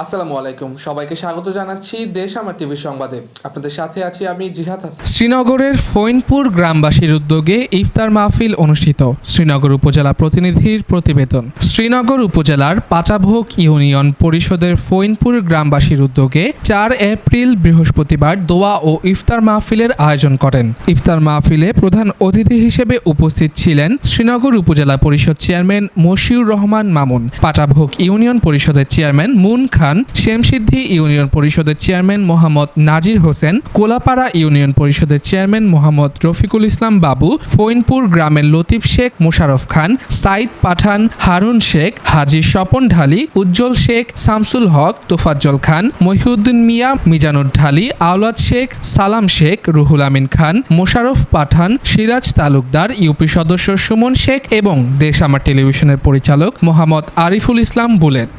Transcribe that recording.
আসসালামু আলাইকুম। সবাইকে স্বাগত জানাচ্ছি দেশ আমার টিভি সংবাদে। আপনাদের সাথে আছি আমি জিহাদ হাসান। শ্রীনগরের ফৈনপুর গ্রামবাসীর উদ্যোগে ইফতার মাহফিল অনুষ্ঠিত, শ্রীনগর উপজেলা প্রতিনিধির প্রতিবেদন। শ্রীনগর উপজেলার পাচাভোগ ইউনিয়ন পরিষদের ফৈনপুর গ্রামবাসীর উদ্যোগে চার এপ্রিল বৃহস্পতিবার দোয়া ও ইফতার মাহফিলের আয়োজন করেন। ইফতার মাহফিলে প্রধান অতিথি হিসেবে উপস্থিত ছিলেন শ্রীনগর উপজেলা পরিষদ চেয়ারম্যান মশিউর রহমান মামুন, পাচাভোগ ইউনিয়ন পরিষদের চেয়ারম্যান মুন খান শেমসিদ্ধি ইউনিয়ন পরিষদের চেয়ারম্যান মোহাম্মদ নাজির হোসেন, কোলাপাড়া ইউনিয়ন পরিষদের চেয়ারম্যান মোহাম্মদ রফিকুল ইসলাম বাবু ফৈনপুর গ্রামের লতিফ শেখ মোশারফ খান, সাইদ পাঠান, হারুন শেখ, হাজি স্বপন ঢালি, উজ্জ্বল শেখ, শামসুল হক, তোফাজ্জল খান, মহিউদ্দিন মিয়া, মিজানুর ঢালি, আওলাদ শেখ, সালাম শেখ, রুহুল আমিন খান, মোশারফ পাঠান, সিরাজ তালুকদার, ইউপি সদস্য সুমন শেখ এবং দেশ আমার টেলিভিশনের পরিচালক মোহাম্মদ আরিফুল ইসলাম বুলেট।